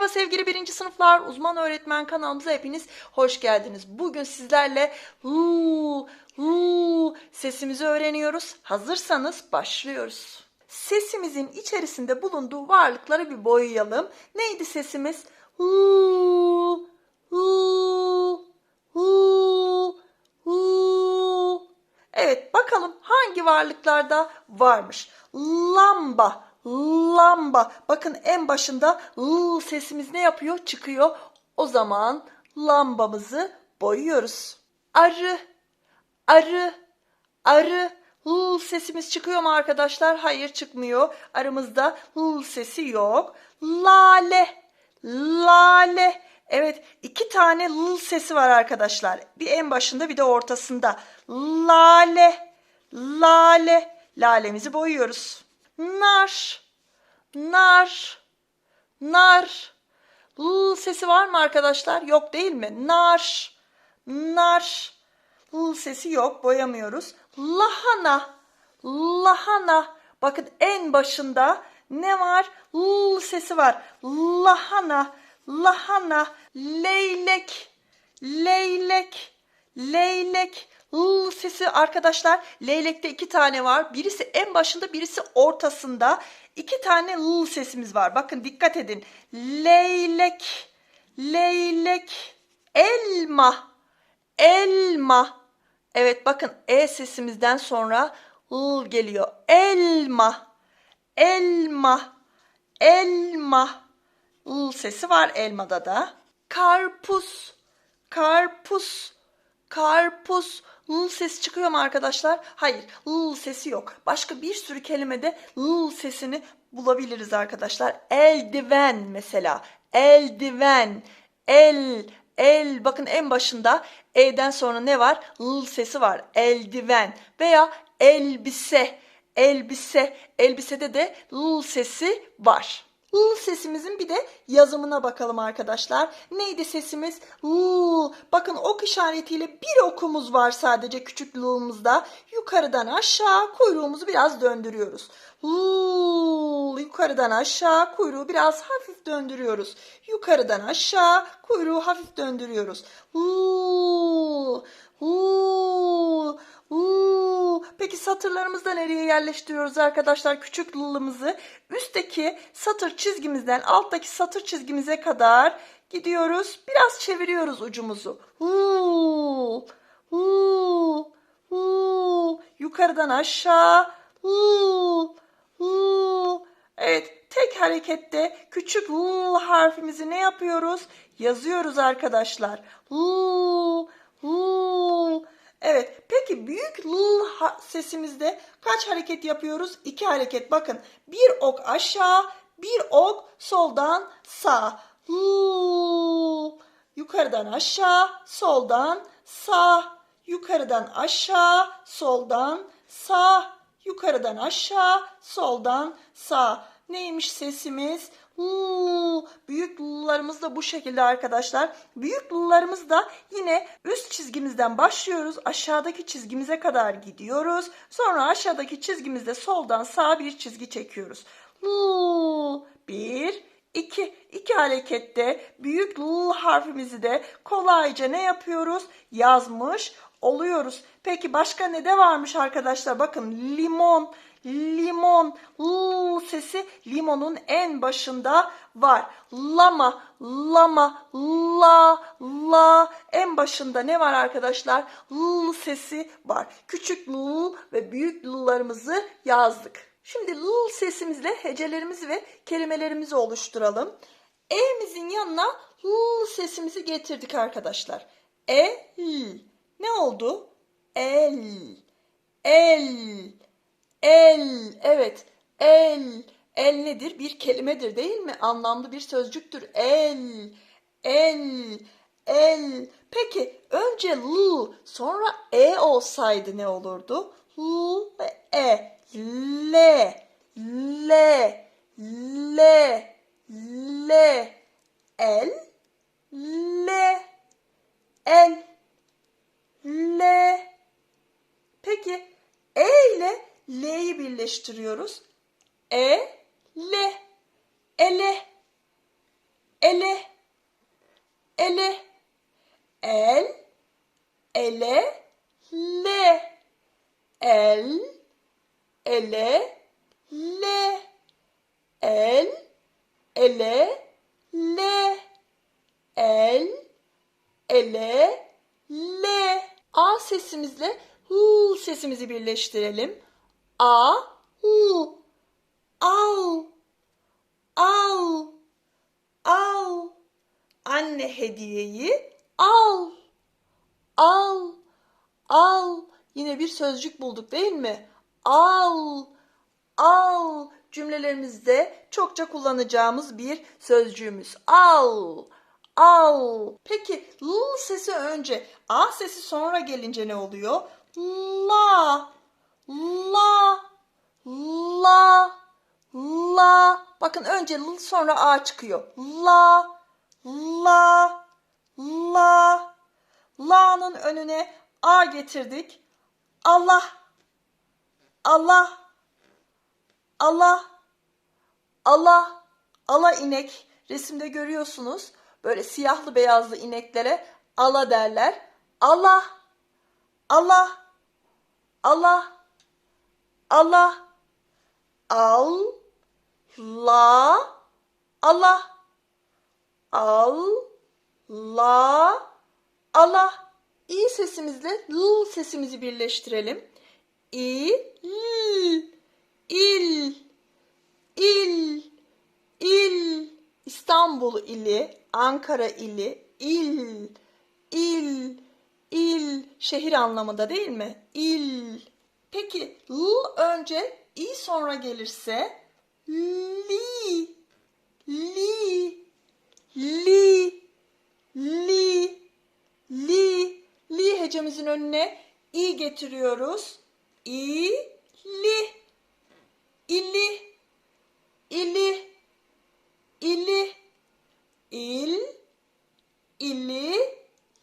Merhaba sevgili birinci sınıflar, uzman öğretmen kanalımıza hepiniz hoş geldiniz. Bugün sizlerle hu hu sesimizi öğreniyoruz. Hazırsanız başlıyoruz. Sesimizin içerisinde bulunduğu varlıkları bir boyayalım. Neydi sesimiz? Hu hu hu hu. Evet bakalım hangi varlıklarda varmış. Lamba, lamba. Bakın en başında ı sesimiz ne yapıyor? Çıkıyor. O zaman lambamızı boyuyoruz. Arı, arı, arı. L sesimiz çıkıyor mu arkadaşlar? Hayır çıkmıyor. Aramızda L sesi yok. Lale, lale. Evet iki tane L sesi var arkadaşlar. Bir en başında bir de ortasında. Lale, lale. Lalemizi boyuyoruz. Nar, nar, nar. L sesi var mı arkadaşlar? Yok değil mi? Nar, nar. L sesi yok boyamıyoruz. Lahana, lahana. Bakın en başında ne var? L sesi var. Lahana, lahana. Leylek, leylek, leylek. L sesi arkadaşlar leylekte iki tane var. Birisi en başında birisi ortasında. İki tane L sesimiz var. Bakın dikkat edin. Leylek, leylek, elma, elma. Evet bakın E sesimizden sonra L geliyor. Elma, elma, elma. L sesi var elmada da. Karpuz, karpuz, karpuz. L sesi çıkıyor mu arkadaşlar? Hayır, L sesi yok. Başka bir sürü kelimede L sesini bulabiliriz arkadaşlar. Eldiven mesela. Eldiven, el, el. Bakın en başında E'den sonra ne var? L sesi var. Eldiven veya elbise, elbise. Elbisede de L sesi var. L sesimizin bir de yazımına bakalım arkadaşlar. Neydi sesimiz? L. Bakın ok işaretiyle bir okumuz var sadece küçük L'ımızda. Yukarıdan aşağı kuyruğumuzu biraz döndürüyoruz. L. Yukarıdan aşağı kuyruğu biraz hafif döndürüyoruz. Yukarıdan aşağı kuyruğu hafif döndürüyoruz. L. L. Uuu. Peki satırlarımızı da nereye yerleştiriyoruz arkadaşlar? Küçük lılımızı üstteki satır çizgimizden alttaki satır çizgimize kadar gidiyoruz. Biraz çeviriyoruz ucumuzu. Uuu. Uuu. Uuu. Yukarıdan aşağı. Uuu. Uuu. Evet, tek harekette küçük l harfimizi ne yapıyoruz? Yazıyoruz arkadaşlar. L, l. Evet, peki büyük l sesimizde kaç hareket yapıyoruz? İki hareket. Bakın, bir ok aşağı, bir ok soldan sağ. Yukarıdan aşağı, soldan sağ. Yukarıdan aşağı, soldan sağ. Yukarıdan aşağı, soldan sağ. Neymiş sesimiz? L. Büyük L'larımız da bu şekilde arkadaşlar. Büyük L'larımız da yine üst çizgimizden başlıyoruz. Aşağıdaki çizgimize kadar gidiyoruz. Sonra aşağıdaki çizgimizde soldan sağa bir çizgi çekiyoruz. L. Bir, iki. İki harekette büyük L harfimizi de kolayca ne yapıyoruz? Yazmış oluyoruz. Peki başka ne de varmış arkadaşlar? Bakın limon, limon, l sesi limonun en başında var. Lama, lama, la, la. En başında ne var arkadaşlar? L sesi var. Küçük l ve büyük l'larımızı yazdık. Şimdi l sesimizle hecelerimizi ve kelimelerimizi oluşturalım. E'mizin yanına l sesimizi getirdik arkadaşlar. E, l. Ne oldu? El. El. El. Evet. El. El nedir? Bir kelimedir değil mi? Anlamlı bir sözcüktür. El. El. El. Peki önce l sonra e olsaydı ne olurdu? L ve e. Le. Le. Le. Le. El. Le. El. L. Peki E ile L'yi birleştiriyoruz. E, L. Ele. ele, ele, el, ele, le, el, ele, le, el, ele, le, el, ele, le. A sesimizle L sesimizi birleştirelim. A, L, al, al, al. Anne hediyeyi al, al, al. Yine bir sözcük bulduk değil mi? Al, al. Cümlelerimizde çokça kullanacağımız bir sözcüğümüz. Al, al. Peki l sesi önce, a sesi sonra gelince ne oluyor? La, la, la, la. Bakın önce l sonra a çıkıyor. La, la, la. La'nın önüne a getirdik. Allah, Allah, Allah, Allah, ala inek. Resimde görüyorsunuz. Böyle siyahlı beyazlı ineklere ala derler. Allah, Allah, Allah, Allah, al, la, Allah, al, la, Allah. İ sesimizle l sesimizi birleştirelim. İ, l, il, il, il. İstanbul ili, Ankara ili, il, il, il. Şehir anlamında değil mi? İl. Peki l önce i sonra gelirse li, li, li, li, li. Li hecemizin önüne i getiriyoruz. İ, li, ili, ili, ili, il, ili,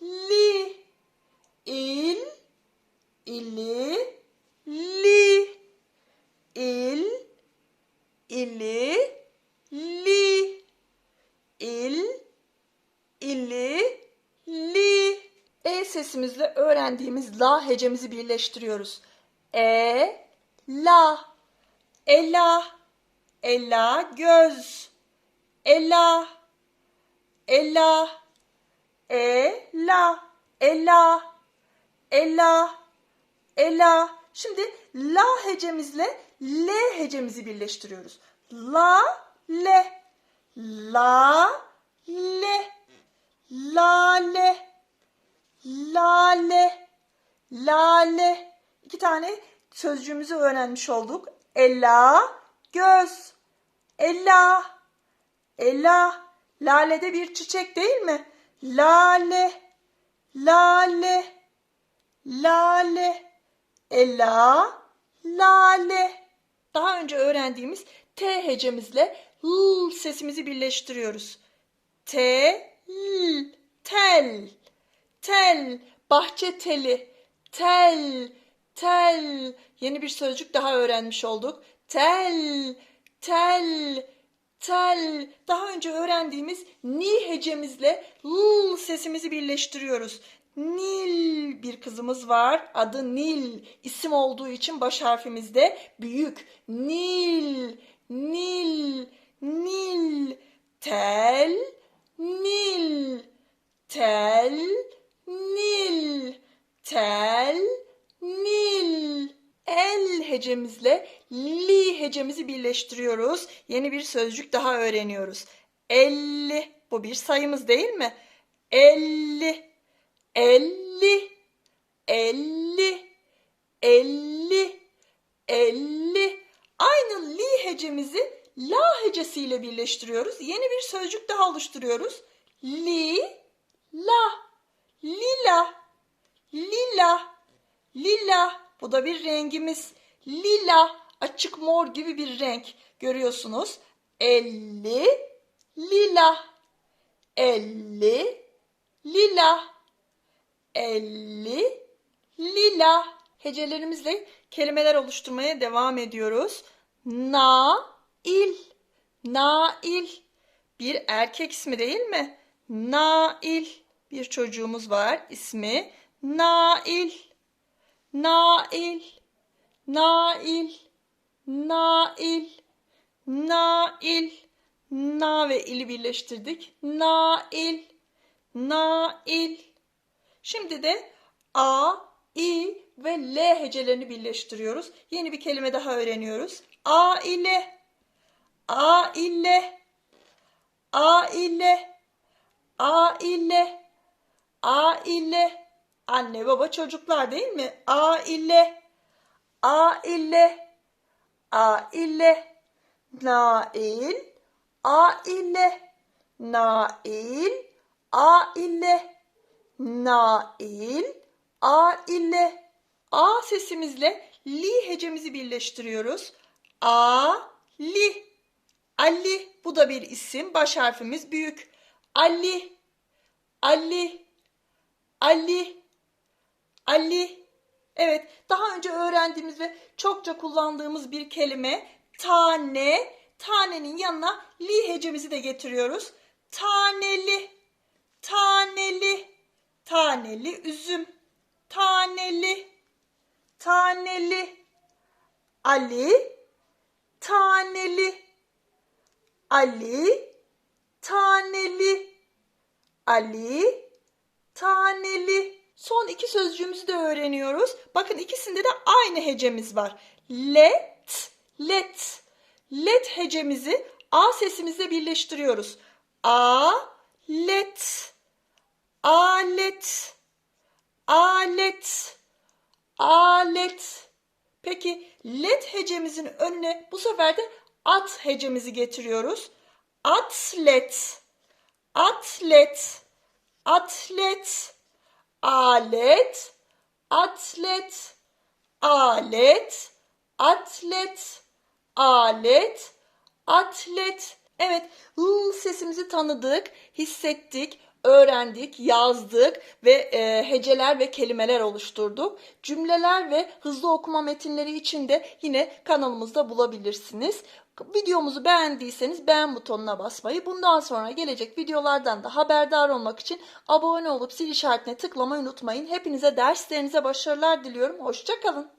li, il, ili, li, il, ili, li, il, ili, li. E sesimizle öğrendiğimiz la hecemizi birleştiriyoruz. E, la, ela, ela göz, ela, ela, ela, ela, ela, ela. Şimdi la hecemizle l hecemizi birleştiriyoruz. La, le, la, le, lale, lale, lale. İki tane sözcüğümüzü öğrenmiş olduk. Ela, göz, ela, ela. Lale de bir çiçek değil mi? Lale, lale, lale, ela, lale. Daha önce öğrendiğimiz T hecemizle L sesimizi birleştiriyoruz. T, L, tel, tel, bahçe teli, tel, tel. Yeni bir sözcük daha öğrenmiş olduk. Tel, tel, tel. Daha önce öğrendiğimiz ni hecemizle l sesimizi birleştiriyoruz. Nil bir kızımız var. Adı Nil. İsim olduğu için baş harfimiz de büyük. Nil, Nil, Nil. Tel, Nil. Tel, Nil. Tel, Nil. El hecemizle li hecemizi birleştiriyoruz. Yeni bir sözcük daha öğreniyoruz. Elli. Bu bir sayımız değil mi? Elli. Elli. Elli. Elli. Elli. Aynı li hecemizi la hecesiyle birleştiriyoruz. Yeni bir sözcük daha oluşturuyoruz. Li, la, lila, lila, lila. Bu da bir rengimiz. Lila, açık mor gibi bir renk görüyorsunuz. Elli, lila, elli, lila, elli, lila. Hecelerimizle kelimeler oluşturmaya devam ediyoruz. Na, il, nail, bir erkek ismi değil mi? Nail. Bir çocuğumuz var. İsmi Nail. Nail. Nail. Nail. Nail. Na ve ili birleştirdik. Nail. Nail. Şimdi de A, İ ve L hecelerini birleştiriyoruz. Yeni bir kelime daha öğreniyoruz. Aile. Aile. Aile. Aile. Aile. Anne baba çocuklar değil mi? Aile. Aile. Aile. Nail. Aile. Nail. Aile. Nail. Aile. A sesimizle li hecemizi birleştiriyoruz. A, li. Ali. Bu da bir isim. Baş harfimiz büyük. Ali. Ali. Ali. Ali. Evet, daha önce öğrendiğimiz ve çokça kullandığımız bir kelime tane. Tanenin yanına li hecemizi de getiriyoruz. Taneli. Taneli. Taneli üzüm. Taneli. Taneli. Ali. Taneli. Ali. Taneli. Ali. Taneli. Son iki sözcüğümüzü de öğreniyoruz. Bakın ikisinde de aynı hecemiz var. Let, let. Let hecemizi A sesimizle birleştiriyoruz. A, let. Alet. Alet. Alet. Peki let hecemizin önüne bu sefer de at hecemizi getiriyoruz. Atlet. Atlet. Atlet. Alet. Atlet. Alet. Atlet. Alet. Atlet. Evet, ı sesimizi tanıdık, hissettik, öğrendik, yazdık ve e, heceler ve kelimeler oluşturduk. Cümleler ve hızlı okuma metinleri için de yine kanalımızda bulabilirsiniz. Videomuzu beğendiyseniz beğen butonuna basmayı, bundan sonra gelecek videolardan da haberdar olmak için abone olup zil işaretine tıklamayı unutmayın. Hepinize derslerinize başarılar diliyorum. Hoşçakalın.